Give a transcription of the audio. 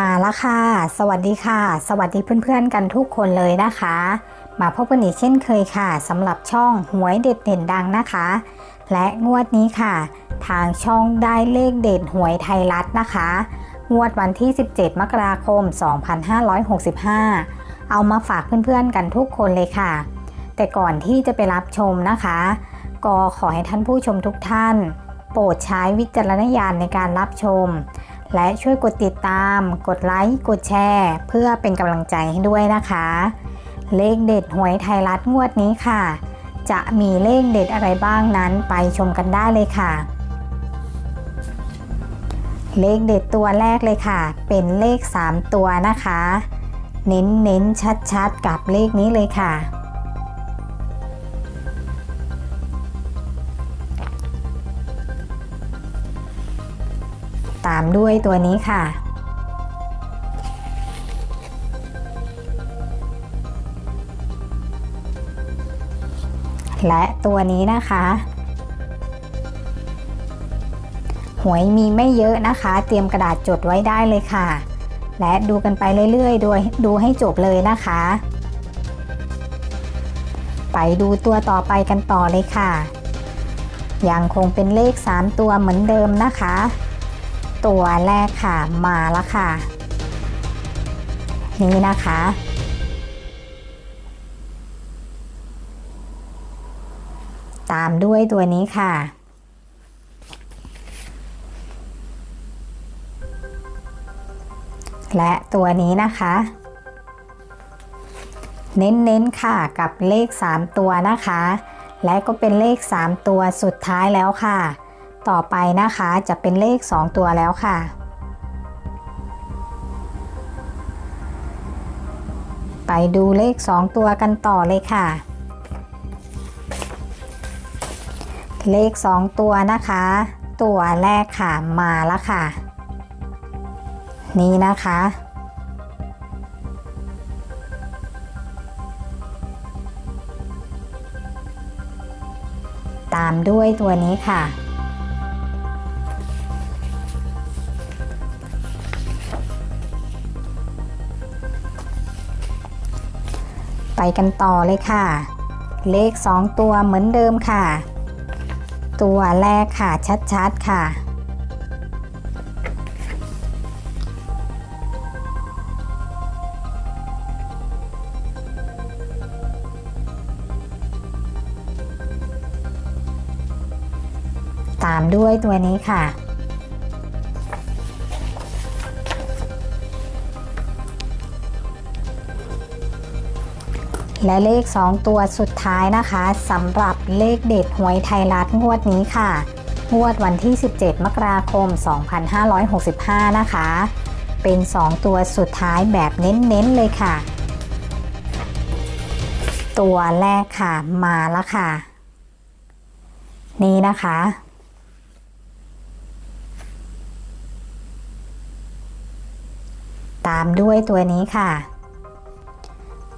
มาแล้วค่ะ สวัสดีค่ะ สวัสดีเพื่อนๆกันทุกคนเลยนะคะ มาพบกันอีกเช่นเคยค่ะสำหรับช่องหวยเด็ดเด่นดังนะคะ และงวดนี้ค่ะ ทางช่องได้เลขเด็ดหวยไทยรัฐนะคะ งวดวันที่ 17 มกราคม 2565 เอามาฝากเพื่อนๆกันทุกคนเลยค่ะ แต่ก่อนที่จะไปรับชมนะคะ ก็ขอให้ท่านผู้ชมทุกท่าน โปรดใช้วิจารณญาณในการรับชม และช่วยกดติดตาม กดไลค์ กดแชร์ เพื่อเป็นกำลังใจให้ด้วยนะคะ เลขเด็ดหวยไทยรัฐงวดนี้ค่ะ จะมีเลขเด็ดอะไรบ้างนั้นไปชมกันได้เลยค่ะ เลขเด็ดตัวแรกเลยค่ะ เป็นเลข 3 ตัวนะคะ เน้นเน้นชัดๆ กับเลขนี้เลยค่ะ ตามด้วยตัวนี้ค่ะ และตัวนี้นะคะหวยมีไม่เยอะนะคะ เตรียมกระดาษจดไว้ได้เลยค่ะ และดูกันไปเรื่อยๆโดยดูให้จบเลยนะคะ ไปดูตัวต่อไปกันต่อเลยค่ะ ยังคงเป็นเลข 3 ตัวเหมือนเดิมนะคะ ตัวแรกค่ะมาแล้วค่ะ นี่นะคะ ตามด้วยตัวนี้ค่ะ และตัวนี้นะคะ เน้นๆค่ะกับเลข 3 ตัวนะคะ และก็เป็นเลข 3 ตัวสุดท้ายแล้วค่ะ ต่อไปนะคะจะเป็นเลข 2 ตัวแล้วค่ะ ไปดูเลข 2 ตัวกันต่อเลยค่ะ เลข 2 ตัวนะคะ ตัวแรกค่ะมาแล้วค่ะ นี่นะคะตามด้วยตัวนี้ค่ะ ไปกันต่อเลยค่ะ เลข 2 ตัวเหมือนเดิมค่ะ ตัวแรกค่ะชัดๆค่ะ ตามด้วยตัวนี้ค่ะ และเลข 2 ตัวสุดท้ายนะคะสำหรับเลขเด็ดหวยไทยรัฐงวดนี้ค่ะ งวดวันที่ 17 มกราคม 2565 นะคะ เป็น 2 ตัวสุดท้ายแบบเน้นๆเลยค่ะ ตัวแรกค่ะมาแล้วค่ะ นี่นะคะ ตามด้วยตัวนี้ค่ะ